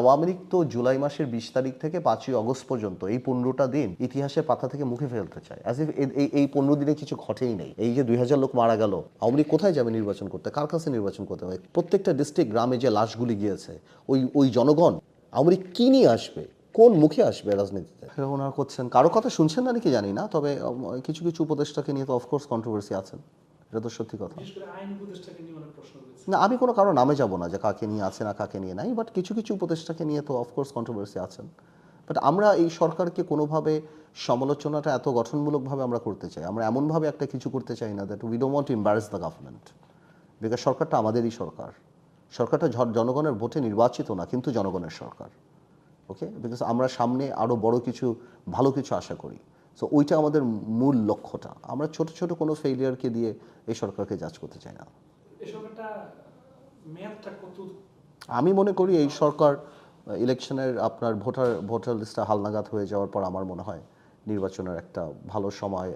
আওয়ামী লীগ তো জুলাই মাসের বিশ তারিখ থেকে পাঁচই অগস্ট পর্যন্ত এই পনেরোটা দিন ইতিহাসের পাতা থেকে মুখে ফেলতে চায় অ্যাজ ইফ এই এই পনেরো দিনে কিছু ঘটেই নেই। এই যে দুই হাজার লোক মারা গেল আওয়ামী লীগ কোথায় যাবে নির্বাচন করতে? কার কাছে নির্বাচন করতে হবে? প্রত্যেকটা ডিস্ট্রিক্ট গ্রামে যে লাশগুলি গিয়েছে ওই ওই জনগণ আওয়ামী লীগ কি নিয়ে আসবে? কোন মুখে আসবে রাজনীতিতে? সেটা ওনারা করছেন। কারও কথা শুনছেন না নাকি জানি না তবে কিছু কিছু উপদেষ্টাকে নিয়ে তো অফকোর্স কন্ট্রোভার্সি আছেন। এটা তো সত্যি কথা। না, আমি কোনো কারও নামে যাব না যে কাকে নিয়ে আছে না কাকে নিয়ে নাই বাট কিছু কিছু উপদেষ্টাকে নিয়ে তো অফকোর্স কন্ট্রোভার্সি আছেন। বাট আমরা এই সরকারকে কোনোভাবে সমালোচনাটা এত গঠনমূলকভাবে আমরা করতে চাই। আমরা এমনভাবে একটা কিছু করতে চাই না that we don't want to embarrass the government because সরকারটা আমাদেরই সরকার। সরকারটা জনগণের ভোটে নির্বাচিত না, কিন্তু জনগণের সরকার। ওকে বিকজ আমরা সামনে আরও বড় কিছু, ভালো কিছু আশা করি। সো ওইটা আমাদের মূল লক্ষ্যটা। আমরা ছোট ছোট কোনো ফেলিয়ারকে দিয়ে এই সরকারকে জাজ করতে চাই না এসব একটা মেয়াদটা কত আমি মনে করি এই সরকার ইলেকশনের আপনার ভোটার ভোটার লিস্টটা হালনাগাদ হয়ে যাওয়ার পর আমার মনে হয় নির্বাচনের একটা ভালো সময়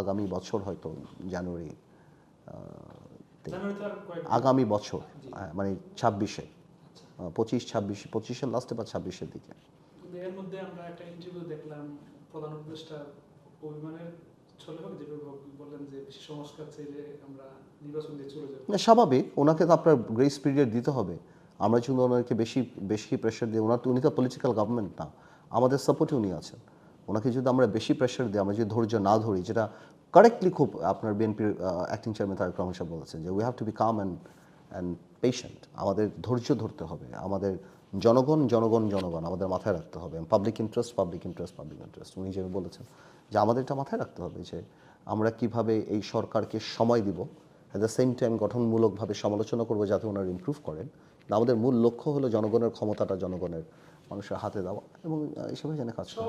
আগামী বছর হয়তো জানুয়ারি আগামী বছর হ্যাঁ, মানে ছাব্বিশে পঁচিশ ছাব্বিশ পঁচিশের লাস্টে বা ছাব্বিশের দিকে। এর মধ্যে আমরা একটা ইন্টারভিউ দেখলাম প্রধান উপদেষ্টা অভিমানের স্বাভাবিক, ওনাকে তো আপনার গ্রেস পিরিয়ড দিতে হবে। আমরা যদি ওনাকে বেশি বেশি প্রেশার দিই, ওনার তো, উনি তো পলিটিক্যাল গভর্নমেন্ট না, আমাদের সাপোর্টে উনি আছেন। ওনাকে যদি আমরা বেশি প্রেশার দিই, আমরা যদি ধৈর্য না ধরি, যেটা কারেক্টলি খুব আপনার বিএনপির অ্যাক্টিং চেয়ারম্যান তারেক রহমান সাহেব বলেছেন যে we have to be calm and and patient আমাদের ধৈর্য ধরতে হবে, আমাদের জনগণ জনগণ জনগণ আমাদের মাথায় রাখতে হবে। Public interest public interest public interest উনি যেভাবে বলেছেন যে আমাদের এটা মাথায় রাখতে হবে যে আমরা কীভাবে এই সরকারকে সময় দিব অ্যাট দ্য সেম টাইম গঠনমূলকভাবে সমালোচনা করব যাতে ওনারা ইমপ্রুভ করেন। আমাদের মূল লক্ষ্য হলো জনগণের ক্ষমতাটা জনগণের মানুষের হাতে দেওয়া এবং আহ, এসবে যেন কাজ করে।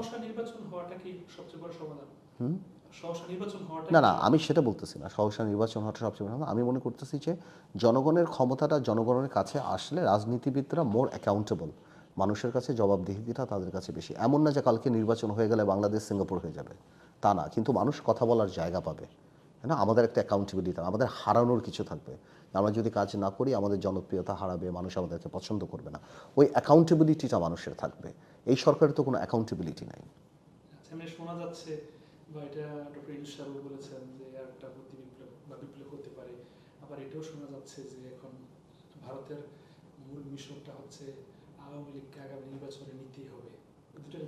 না না আমি সেটা বলতেছি না। সহসা নির্বাচন হওয়াটা সবচেয়ে বড় কথা। আমি মনে করতেছি যে জনগণের ক্ষমতাটা জনগণের কাছে আসলে রাজনীতিবিদরা মোর অ্যাকাউন্টেবল মানুষের কাছে জবাবদিহিতা তাদের কাছে বেশি। এমন না যে কালকে নির্বাচন হয়ে গেলে বাংলাদেশ সিঙ্গাপুর হয়ে যাবে। তা না কিন্তু মানুষ কথা বলার জায়গা পাবে। না? আমাদের একটা অ্যাকাউন্টেবিলিটি আমাদের হারানোর কিছু থাকবে। আমরা যদি কাজ না করি আমাদের জনপ্রিয়তা হারাবে মানুষ আমাদেরকে পছন্দ করবে না। ওই অ্যাকাউন্টেবিলিটিটা মানুষের থাকবে। এই সরকারের তো কোনো অ্যাকাউন্টেবিলিটি নাই। আচ্ছা, শোনা যাচ্ছে বা এটা ডক্টর বলেছেন যে আর একটা বিপ্লব বা বিপ্লব হতে পারে। আবার এটাও শোনা যাচ্ছে যে এখন ভারতের মূল মিশনটা হচ্ছে আওয়ামী লীগকে আগামী নির্বাচনে হবে।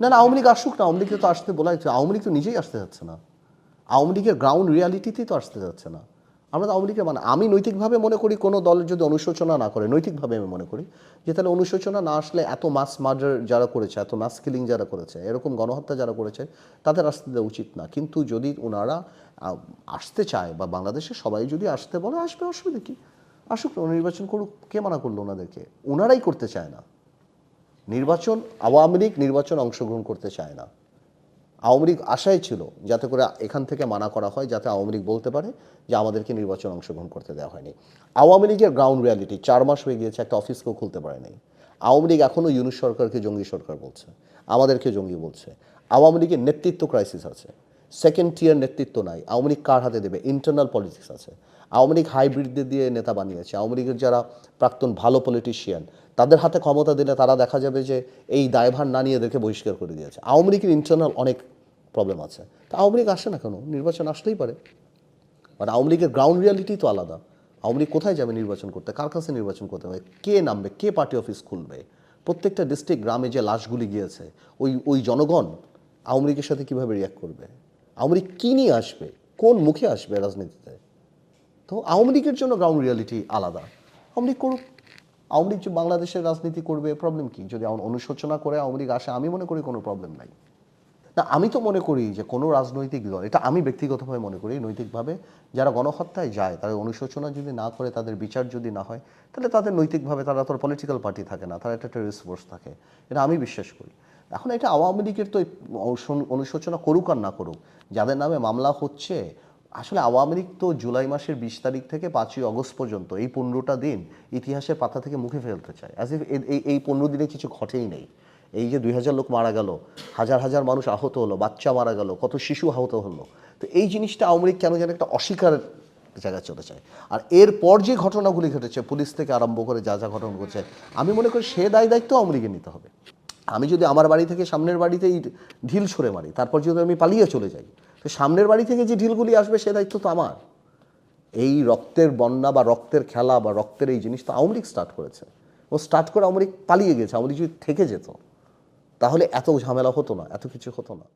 না না, আওয়ামী লীগ আসুক না, আওয়ামী তো আসতে বলা হয়েছে আওয়ামী লীগ তো নিজেই আসতে যাচ্ছে না। আওয়ামী লীগের গ্রাউন্ড রিয়ালিটিতেই তো আসতে যাচ্ছে না। আমরা আওয়ামী লীগের মানে আমি নৈতিকভাবে মনে করি কোনো দল যদি অনুশোচনা না করে, নৈতিকভাবে আমি মনে করি, যে তাহলে অনুশোচনা না আসলে এত মাস মার্ডার যারা করেছে, এত মাস কিলিং যারা করেছে, এরকম গণহত্যা যারা করেছে, তাদের আসতে দেওয়া উচিত না। কিন্তু যদি ওনারা আসতে চায় বা বাংলাদেশে সবাই যদি আসতে বলে, আসবে, অসুবিধা কি? আসুক নির্বাচন করুক, কে মানা করল ওনাদেরকে ওনারাই করতে চায় না। নির্বাচন, আওয়ামী লীগ নির্বাচন অংশগ্রহণ করতে চায় না। আওয়ামী লীগ আশাই ছিল যাতে করে এখান থেকে মানা করা হয়, যাতে আওয়ামী লীগ বলতে পারে যে আমাদেরকে নির্বাচন অংশগ্রহণ করতে দেওয়া হয়নি। আওয়ামী লীগের গ্রাউন্ড রিয়ালিটি চার মাস হয়ে গিয়েছে, একটা অফিস অফিসকেও খুলতে পারে নাই। আওয়ামী লীগ এখনও ইউনুস সরকারকে জঙ্গি সরকার বলছে, আমাদেরকে জঙ্গি বলছে। আওয়ামী লীগের নেতৃত্ব ক্রাইসিস আছে। সেকেন্ড টিয়ার নেতৃত্ব নাই। আওয়ামী লীগ কার হাতে দেবে? ইন্টারনাল পলিটিক্স আছে। আওয়ামী লীগ হাইব্রিডদের দিয়ে নেতা বানিয়েছে। আওয়ামী লীগের যারা প্রাক্তন ভালো পলিটিশিয়ান তাদের হাতে ক্ষমতা দিলে তারা দেখা যাবে যে এই দায়ভার না নিয়ে এদেরকে বহিষ্কার করে দিয়েছে। আওয়ামী লীগের ইন্টারনাল অনেক প্রবলেম আছে। তা আওয়ামী লীগ আসে না কেন? নির্বাচন আসলেই পারে। বাট আওয়ামী লীগের গ্রাউন্ড রিয়ালিটি তো আলাদা। আওয়ামী লীগ কোথায় যাবে নির্বাচন করতে? কার কাছে নির্বাচন করতে হবে? কে নামবে? কে পার্টি অফিস খুলবে? প্রত্যেকটা ডিস্ট্রিক্ট গ্রামে যে লাশগুলি গিয়েছে, ওই ওই জনগণ আওয়ামী লীগের সাথে কীভাবে রিয়াক্ট করবে? আওয়ামী লীগ কী নিয়ে আসবে? কোন মুখে আসবে রাজনীতিতে? তো আওয়ামী লীগের জন্য গ্রাউন্ড রিয়ালিটি আলাদা। আওয়ামী লীগ করুক। আওয়ামী লীগ বাংলাদেশের রাজনীতি করবে প্রবলেম কি? যদি অনুশোচনা করে আওয়ামী লীগ আসে, আমি মনে করি কোনো প্রবলেম নাই। না, আমি তো মনে করি যে কোনো রাজনৈতিক দল, এটা আমি ব্যক্তিগতভাবে মনে করি, নৈতিকভাবে যারা গণহত্যায় যায়, তাদের অনুশোচনা যদি না করে, তাদের বিচার যদি না হয়, তাহলে তাদের নৈতিকভাবে তারা তো পলিটিক্যাল পার্টি থাকে না, তারা একটা টেরিস্ট ফোর্স থাকে, এটা আমি বিশ্বাস করি। এখন এটা আওয়ামী লীগের তো অনুশোচনা করুক আর না করুক, যাদের নামে মামলা হচ্ছে, আসলে আওয়ামী লীগ তো জুলাই মাসের বিশ তারিখ থেকে পাঁচই অগস্ট পর্যন্ত, এই পনেরোটা দিন ইতিহাসের পাতা থেকে মুখে ফেলতে চায় অ্যাজ ইফ এই পনেরো দিনে কিছু ঘটেই নেই। এই যে দুই হাজার লোক মারা গেল, হাজার হাজার মানুষ আহত হলো, বাচ্চা মারা গেল, কত শিশু আহত হলো, তো এই জিনিসটা আওয়ামী লীগ কেন যেন একটা অস্বীকার জায়গায় চলে যায়? আর এরপর যে ঘটনাগুলি ঘটেছে, পুলিশ থেকে আরম্ভ করে যা যা ঘটনা ঘটেছে, আমি মনে করি সে দায় দায়িত্ব আওয়ামী লীগের নিতে হবে। আমি যদি আমার বাড়ি থেকে সামনের বাড়িতেই ঢিল ছুঁড়ে মারি, তারপর যদি আমি পালিয়ে চলে যাই, তো সামনের বাড়ি থেকে যে ঢিলগুলি আসবে, সে দায়িত্ব তো আমার। এই রক্তের বন্যা বা রক্তের খেলা বা রক্তের এই জিনিস তো আওয়ামী লীগ স্টার্ট করেছে। ও স্টার্ট করে আওয়ামী লীগ পালিয়ে গেছে, আওয়ামী লীগ যদি থেকে যেত তাহলে এত ঝামেলা হতো না এত কিছু হতো না।